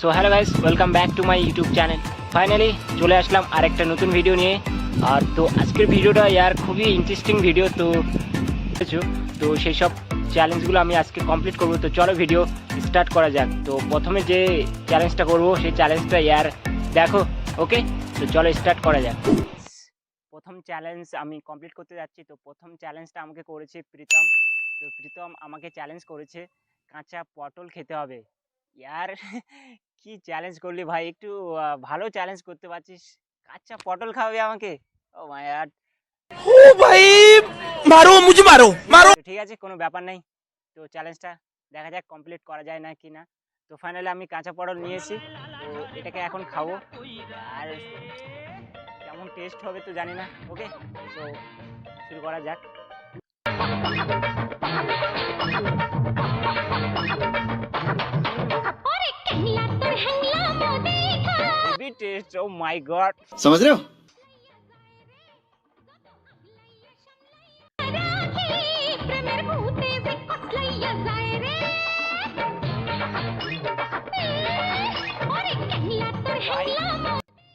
So hello guys welcome back to my YouTube channel finally চলে আসলাম আরেকটা নতুন ভিডিও নিয়ে। আর তো আজকের ভিডিওটা ইয়ার খুবই ইন্টারেস্টিং ভিডিও তো? তো সেই সব চ্যালেঞ্জগুলো আমি আজকে কমপ্লিট করব। তো চলো ভিডিও স্টার্ট করা যাক। তো প্রথমে যে চ্যালেঞ্জটা করব, সেই চ্যালেঞ্জটা ইয়ার দেখো ওকে তো চলো স্টার্ট করা যাক। প্রথম চ্যালেঞ্জ আমি কমপ্লিট করতে যাচ্ছি। তো প্রথম চ্যালেঞ্জটা আমাকে করেছে প্রীতম। তো প্রীতম আমাকে চ্যালেঞ্জ করেছে, কাঁচা পটল খেতে হবে। ইয়ার কি চ্যালেঞ্জ করলি ভাই? একটু ভালো চ্যালেঞ্জ করতে পারছিস। কাঁচা পটল খাওয়াবি আমাকে? ও মায়ার ও ভাই মারো মুঝে মারো মারো। ঠিক আছে কোনো ব্যাপার নাই। তো চ্যালেঞ্জটা দেখা যাক কমপ্লিট করা যায় না কি না। তো ফাইনালি আমি কাঁচা পটল নিয়েছি তো এটাকে এখন খাব। আর কেমন টেস্ট হবে তো জানি না ওকে তো শুরু করা যাক। heavy test oh my god समझ रहे हो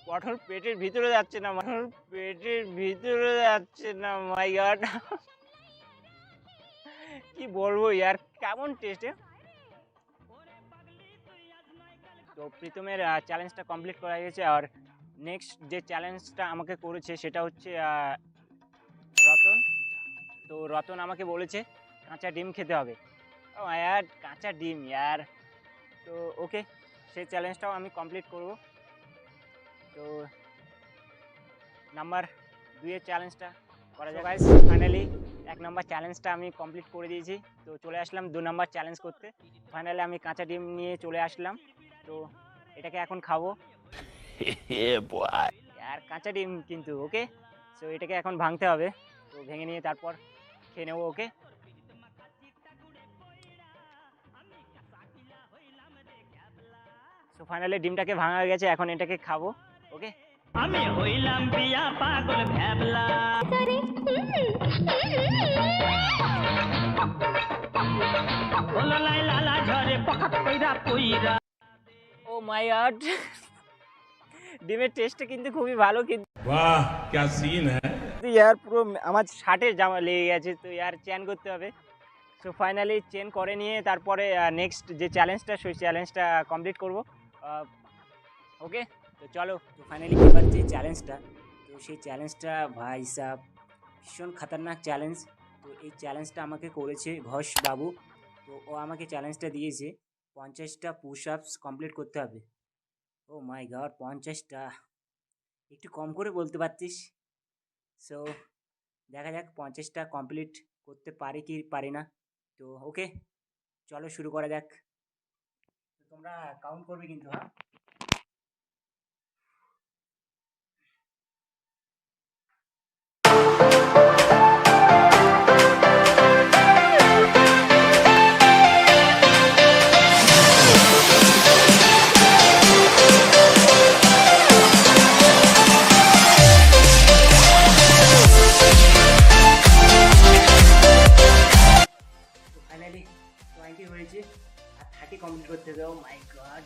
পটল পেটের ভিতরে যাচ্ছে না পটল পেটের ভিতরে যাচ্ছে না মাই গড কি বলব ইয়ার, কেমন টেস্টে তো প্রীতমের চ্যালেঞ্জটা কমপ্লিট করা গেছে আর নেক্সট যে চ্যালেঞ্জটা আমাকে করেছে সেটা হচ্ছে রতন। তো রতন আমাকে বলেছে, কাঁচা ডিম খেতে হবে। ও ইয়ার কাঁচা ডিম ইয়ার। তো ওকে সেই চ্যালেঞ্জটাও আমি কমপ্লিট করব। তো নাম্বার দুইয়ের চ্যালেঞ্জটা করা যায় গাইস ফাইনালি এক নম্বর চ্যালেঞ্জটা আমি কমপ্লিট করে দিয়েছি। তো চলে আসলাম দু নম্বর চ্যালেঞ্জ করতে। ফাইনালি আমি কাঁচা ডিম নিয়ে চলে আসলাম। তো এটাকে এখন খাব। আর কাঁচা ডিম কিন্তু ওকে সো এটাকে এখন ভাঙতে হবে। তো ভেঙে নিয়ে তারপর খেয়ে নেব ওকে সো ফাইনালি ডিমটাকে ভাঙা হয়ে গেছে এখন এটাকে খাব ওকে আমি হইলাম বিয়া পাগল ভ্যাবলা। ও মাই আর্ট ডিমের টেস্টটা কিন্তু খুবই ভালো কিন্তু। বাহ কি সিন হ্যায় ইয়ার পুরো আমার শার্টের জামা লেগে গেছে তো ইয়ার চেন করতে হবে। সো ফাইনালি চেন করে নিয়ে তারপরে নেক্সট যে চ্যালেঞ্জটা সেই চ্যালেঞ্জটা কমপ্লিট করব। ওকে তো চলো, তো ফাইনালি এবার যে চ্যালেঞ্জটা তো সেই চ্যালেঞ্জটা ভাই সাহ ভীষণ খাতারনাক চ্যালেঞ্জ তো এই চ্যালেঞ্জটা আমাকে করেছে ঘোষ বাবু। তো ও আমাকে চ্যালেঞ্জটা দিয়েছে, পঞ্চাশটা পুশ আপস কমপ্লিট করতে হবে। ও মাই গড পঞ্চাশটা। একটু কম করে বলতে পারতিস? সো দেখা যাক পঞ্চাশটা কমপ্লিট করতে পারি কি পারি না। তো ওকে চলো শুরু করা যাক। তোমরা কাউন্ট করবে কিন্তু হ্যাঁ? হয়েছে আর থার্টি কমপ্লিট করতে হবে ও my god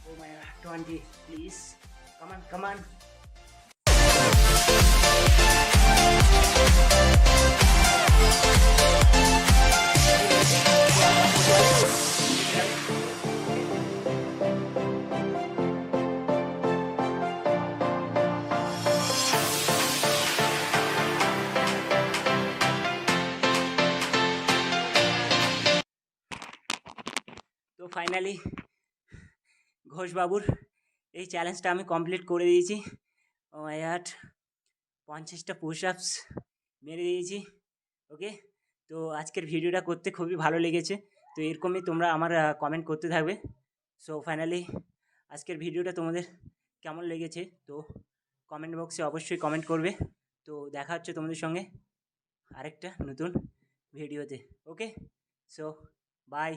oh my twenty please come on come on finally ঘোষবাবুর এই চ্যালেঞ্জটা আমি কমপ্লিট করে দিয়েছি। ও মাই গড পঞ্চাশটা পুশ আপস মেরে দিয়েছি। ওকে তো আজকের ভিডিওটা করতে খুবই ভালো লেগেছে। তো এরকমই তোমরা আমার কমেন্ট করতে থাকবে। সো ফাইনালি আজকের ভিডিওটা তোমাদের কেমন লেগেছে? তো কমেন্ট বক্সে অবশ্যই কমেন্ট করবে। তো দেখা হচ্ছে তোমাদের সঙ্গে আরেকটা নতুন ভিডিওতে ওকে সো বাই